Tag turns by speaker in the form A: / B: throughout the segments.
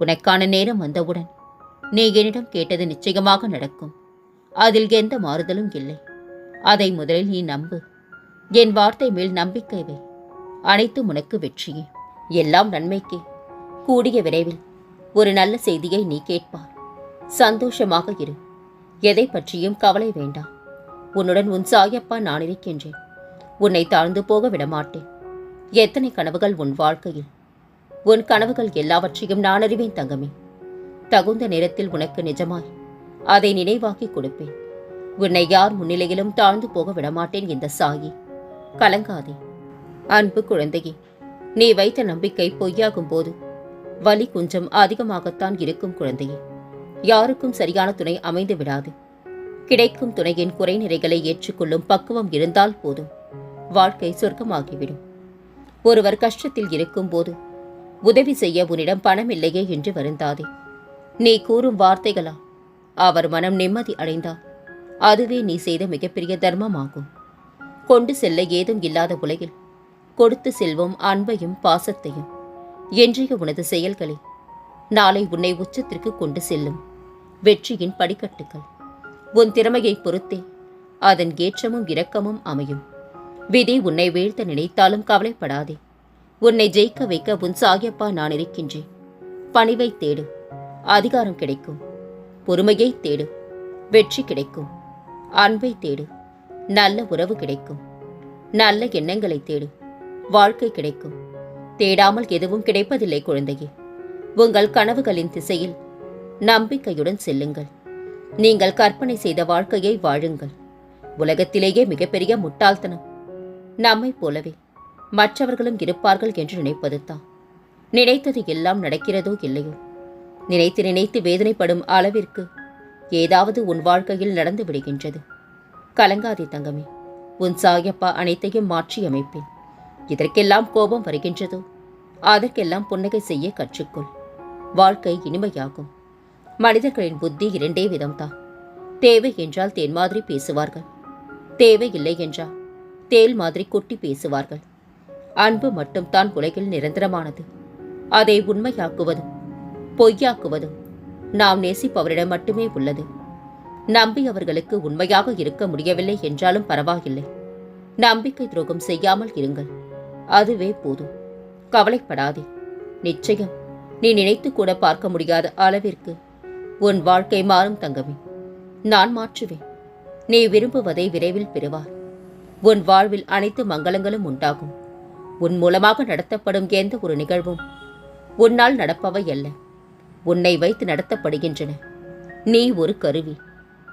A: உனக்கான நேரம் வந்தவுடன் நீ என்னிடம் கேட்டது நிச்சயமாக நடக்கும். அதில் எந்த மாறுதலும் இல்லை. அதை முதலில் நீ நம்பு. என் வார்த்தை மேல் நம்பிக்கை வை. அனைத்தும் உனக்கு வெற்றியே. எல்லாம் நன்மைக்கே. கூடிய விரைவில் ஒரு நல்ல செய்தியை நீ கேட்பார் சந்தோஷமாக இரு. எதை பற்றியும் கவலை வேண்டாம். உன்னுடன் உன் சாயப்பா நான் இருக்கின்றேன். உன்னை தாழ்ந்து போக விடமாட்டேன். எத்தனை கனவுகள் உன் வாழ்க்கையில் உன் கனவுகள் எல்லாவற்றையும் நான் அறிவேன் தங்கமே. தகுந்த நேரத்தில் உனக்கு நிஜமாய் அதை நினைவாக்கி கொடுப்பேன். உன்னை யார் முன்னிலையிலும் தாழ்ந்து போக விடமாட்டேன் இந்த சாயி. கலங்காதே. அன்பு குழந்தையே நீ வைத்த நம்பிக்கை பொய்யாகும் போது வலி கொஞ்சம் அதிகமாகத்தான் இருக்கும் குழந்தையே. யாருக்கும் சரியான துணை அமைந்து விடாது. கிடைக்கும் துணையின் குறை நிறைகளை ஏற்றுக்கொள்ளும் பக்குவம் இருந்தால் போதும். வாழ்க்கை சொர்க்கமாகிவிடும். ஒருவர் கஷ்டத்தில் இருக்கும்போது உதவி செய்ய உன்னிடம் பணம் இல்லையே என்று வருந்தாதே. நீ கூறும் வார்த்தைகளா? அவர் மனம் நிம்மதி அடைந்தால் அதுவே நீ செய்த மிகப்பெரிய தர்மமாகும். கொண்டு செல்ல ஏதும் இல்லாத உலகில் கொடுத்து செல்வோம் அன்பையும் பாசத்தையும். என்றைய உனது செயல்களை நாளை உன்னை உச்சத்திற்கு கொண்டு செல்லும் வெற்றியின் படிக்கட்டுகள். உன் திறமையை பொறுத்தே அதன் ஏற்றமும் இரக்கமும் அமையும். விதி உன்னை வீழ்த்த நினைத்தாலும் கவலைப்படாதே. உன்னை ஜெயிக்க வைக்க உன் சாயப்பா நான் இருக்கின்றேன். பணிவை தேடு. அதிகாரம் கிடைக்கும். பொறுமையை தேடு. வெற்றி கிடைக்கும். அன்பை தேடு. நல்ல உறவு கிடைக்கும். நல்ல எண்ணங்களை தேடு. வாழ்க்கை கிடைக்கும். தேடாமல் எதுவும் கிடைப்பதில்லை குழந்தையே. உங்கள் கனவுகளின் திசையில் நம்பிக்கையுடன் செல்லுங்கள். நீங்கள் கற்பனை செய்த வாழ்க்கையை வாழுங்கள். உலகத்திலேயே மிகப்பெரிய முட்டாள்தனம். நம்மைப் போலவே. மற்றவர்களும் இருப்பார்கள் என்று நினைப்பதுதான். நினைத்தது எல்லாம் நடக்கிறதோ இல்லையோ? நினைத்து நினைத்து வேதனைப்படும் அளவிற்கு ஏதாவது உன் வாழ்க்கையில் நடந்து விடுகின்றது. கலங்காதே தங்கமே உன் சாயப்பா அனைத்தையும் மாற்றி அமைப்பேன். இதற்கெல்லாம் கோபம் வருகின்றதோ? அதற்கெல்லாம் புன்னகை செய்ய கற்றுக்கொள். வாழ்க்கை இனிமையாகும். மனிதர்களின் புத்தி இரண்டே விதம்தான். தேவை என்றால் தேன் மாதிரி பேசுவார்கள். தேவை இல்லை என்றால் தேல் மாதிரி கொட்டி பேசுவார்கள். அன்பு மட்டும்தான் உலகில் நிரந்தரமானது. அதை உண்மையாக்குவதும் பொய்யாக்குவதும் நாம் நேசிப்பவரிடம் மட்டுமே உள்ளது. நம்பியவர்களுக்கு உண்மையாக இருக்க முடியவில்லை என்றாலும் பரவாயில்லை. நம்பிக்கை துரோகம் செய்யாமல் இருங்கள். அதுவே போதும். கவலைப்படாதே. நிச்சயம் நீ நினைத்து கூட பார்க்க முடியாத அளவிற்கு உன் வாழ்க்கை மாறும் தங்கமே. நான் மாற்றுவேன். நீ விரும்புவதை விரைவில் பெறுவார் உன் வாழ்வில் அனைத்து மங்களங்களும் உண்டாகும். உன் மூலமாக நடத்தப்படும் எந்த ஒரு நிகழ்வும் உன்னால் நடப்பவை அல்ல. உன்னை வைத்து நடத்தப்படுகின்றன. நீ ஒரு கருவி.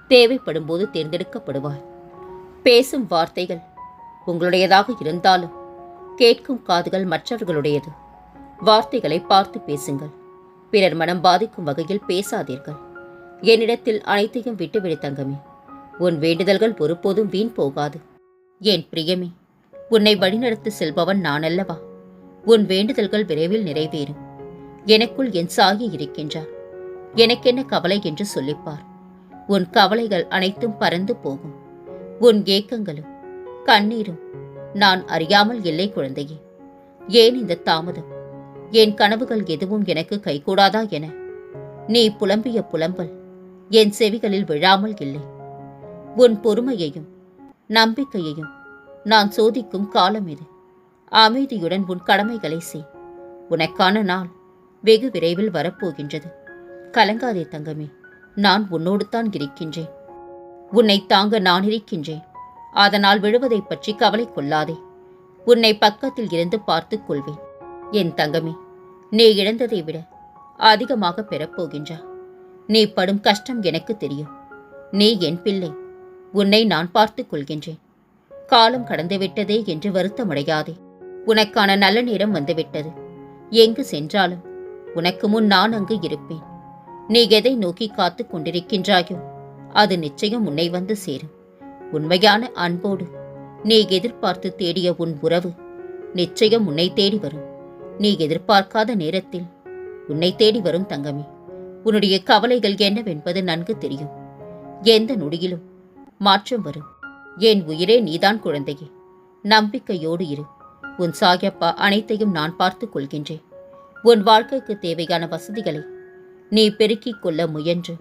A: தேவைப்படும் போது தேர்ந்தெடுக்கப்படுவாய். பேசும் வார்த்தைகள் உங்களுடையதாக இருந்தாலும் கேட்கும் காதுகள் மற்றவர்களுடையது. வார்த்தைகளை பார்த்து பேசுங்கள். பிறர் மனம் பாதிக்கும் வகையில் பேசாதீர்கள். என்னிடத்தில் அனைத்தையும் விட்டுவிடு தங்கமே. உன் வேண்டுதல்கள் ஒருபோதும் வீண் போகாது. என் பிரியமே உன்னை வழிநடத்தி செல்பவன் நான் அல்லவா உன் வேண்டுதல்கள் விரைவில் நிறைவேறும். எனக்குள் என் சாகி இருக்கின்றார். எனக்கென்ன கவலை என்று சொல்லிப்பார். உன் கவலைகள் அனைத்தும் பறந்து போகும். உன் ஏக்கங்களும் கண்ணீரும் நான் அறியாமல் இல்லை குழந்தையே. ஏன் இந்த தாமதம்? என் கனவுகள் எதுவும் எனக்கு கைகூடாதா என? நீ புலம்பிய புலம்பல் என் செவிகளில் விழாமல் இல்லை. உன் பொறுமையையும் நம்பிக்கையையும் நான் சோதிக்கும் காலம் இது. அமைதியுடன் உன் கடமைகளை செய். உனக்கான நாள் வெகு விரைவில் வரப்போகின்றது. கலங்காதே தங்கமே நான் உன்னோடு தான் இருக்கின்றேன். உன்னை தாங்க நான் இருக்கின்றேன். அதனால் விழுவதைப் பற்றி கவலை கொள்ளாதே. உன்னை பக்கத்தில் இருந்து பார்த்துக் கொள்வேன். என் தங்கமே நீ இழந்ததை விட அதிகமாக பெறப்போகின்றா. நீ படும் கஷ்டம் எனக்கு தெரியும். நீ என் பிள்ளை. உன்னை நான் பார்த்துக் கொள்கின்றேன். காலம் கடந்துவிட்டதே என்று வருத்தமடையாதே. உனக்கான நல்ல நேரம் வந்துவிட்டது. எங்கு சென்றாலும் உனக்கு முன் நான் அங்கு இருப்பேன். நீ எதை நோக்கி காத்துக் கொண்டிருக்கின்றாயோ அது நிச்சயம் உன்னை வந்து சேரும். உண்மையான அன்போடு நீ எதிர்பார்த்து தேடிய உன் உறவு நிச்சயம் உன்னை தேடி வரும். நீ எதிர்பார்க்காத நேரத்தில் உன்னை தேடி வரும் தங்கமே. உன்னுடைய கவலைகள் என்னவென்பது நன்கு தெரியும். எந்த நொடியிலும் மாற்றம் வரும். என் உயிரே நீதான் குழந்தையே. நம்பிக்கையோடு இரு. உன் சாயப்பா அனைத்தையும் நான் பார்த்துக் கொள்கின்றேன். உன் வாழ்க்கைக்கு தேவையான வசதிகளை நீ பெருக்கிக் கொள்ள முயன்று.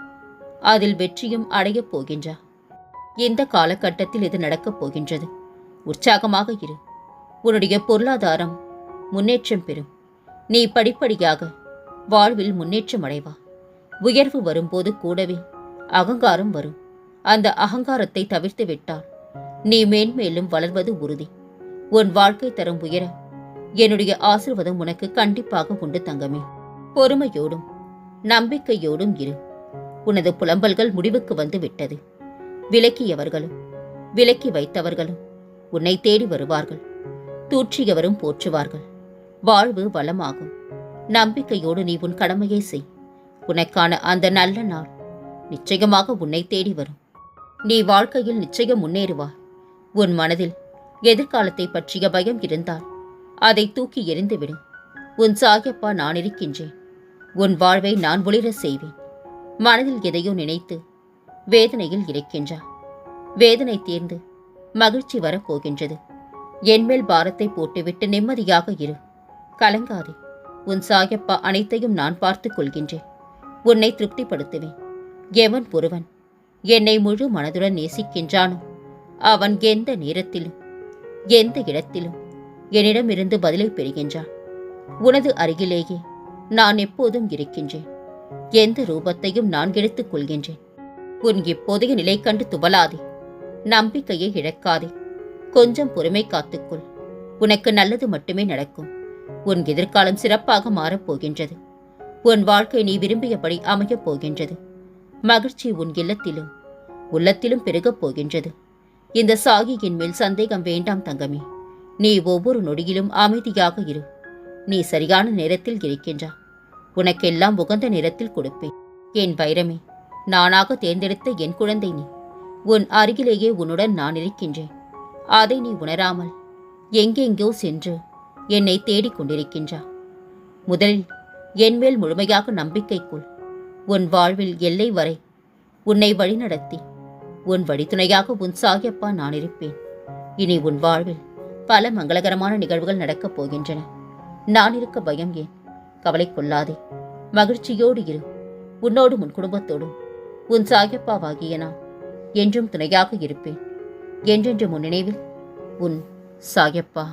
A: அதில் வெற்றியும் அடையப் போகின்றா. இந்த காலகட்டத்தில் இது நடக்கப் போகின்றது. உற்சாகமாக இரு. உன்னுடைய பொருளாதாரம் முன்னேற்றம் பெறும். நீ படிப்படியாக வாழ்வில் முன்னேற்றம் அடைவா. உயர்வு வரும்போது கூடவே அகங்காரம் வரும். அந்த அகங்காரத்தை தவிர்த்து விட்டால் நீ மேன்மேலும் வளர்வது உறுதி. உன் வாழ்க்கை தரம் உயர என்னுடைய ஆசிர்வாதம் உனக்கு கண்டிப்பாக உண்டு தங்கமே. பொறுமையோடும் நம்பிக்கையோடும் இரு. உனது புலம்பல்கள் முடிவுக்கு வந்து விட்டது. விலக்கியவர்களும் விலக்கி வைத்தவர்களும் உன்னை தேடி வருவார்கள். தூற்றியவரும் போற்றுவார்கள். வாழ்வு வளமாகும். நம்பிக்கையோடு நீ உன் கடமையை செய். உனக்கான அந்த நல்ல நாள் நிச்சயமாக உன்னை தேடி வரும். நீ வாழ்க்கையில் நிச்சயம் முன்னேறுவார் உன் மனதில் எதிர்காலத்தை பற்றிய பயம் இருந்தால் அதை தூக்கி எறிந்துவிடு. உன் சாயப்பா நான் இருக்கின்றேன். உன் வாழ்வை நான் ஒளிர செய்வேன். மனதில் எதையோ நினைத்து வேதனையில் இருக்கின்றார் வேதனை தீர்ந்து மகிழ்ச்சி வரப்போகின்றது என்மேல் பாரத்தை போட்டுவிட்டு நிம்மதியாக இரு. கலங்காதே. உன் சாயப்பா அனைத்தையும் நான் பார்த்துக் கொள்கின்றேன். உன்னை திருப்திப்படுத்துவேன். எவன் ஒருவன் என்னை முழு மனதுடன் நேசிக்கின்றானோ அவன் எந்த நேரத்திலும் எந்த இடத்திலும் என்னிடமிருந்து பதிலை பெறுகின்றான். உனது அருகிலேயே நான் எப்போதும் இருக்கின்றேன். எந்த ரூபத்தையும் நான் எடுத்துக் கொள்கின்றேன். உன் இப்போதைய நிலை கண்டு துவலாதே நம்பிக்கையை இழக்காதே. கொஞ்சம் பொறுமை காத்துக்கொள். உனக்கு நல்லது மட்டுமே நடக்கும். உன் எதிர்காலம் சிறப்பாக மாறப்போகின்றது உன் வாழ்க்கை நீ விரும்பியபடி அமையப் போகின்றது. மகிழ்ச்சி உன் இல்லத்திலும் உள்ளத்திலும் பெருகப் போகின்றது. இந்த சாகியின் மேல் சந்தேகம் வேண்டாம் தங்கமே. நீ ஒவ்வொரு நொடியிலும் அமைதியாக இரு. நீ சரியான நேரத்தில் இருக்கின்றா. உனக்கெல்லாம் உகந்த நேரத்தில் கொடுப்பேன். என் வைரமே நானாக தேர்ந்தெடுத்த என் குழந்தை நீ. உன் அருகிலேயே உன்னுடன் நான் இருக்கின்றேன். அதை நீ உணராமல் எங்கெங்கோ சென்று என்னை தேடிக் கொண்டிருக்கின்றா. முதலில் என்மேல் முழுமையாக நம்பிக்கை கொள். உன் வாழ்வில் எல்லை வரை உன்னை வழிநடத்தி உன் வழித்துணையாக உன் சாகியப்பா நான் இருப்பேன். இனி உன் வாழ்வில் பல மங்களகரமான நிகழ்வுகள் நடக்கப் போகின்றன. நான் இருக்க பயம் ஏன்? கவலை கொள்ளாதே. மகிழ்ச்சியோடு இரு. உன்னோடும் உன் குடும்பத்தோடும். உன் சாகியப்பாவாகிய நான் என்றும் துணையாக இருப்பேன். என்றென்று முன் நினைவில் உன் சாகியப்பா.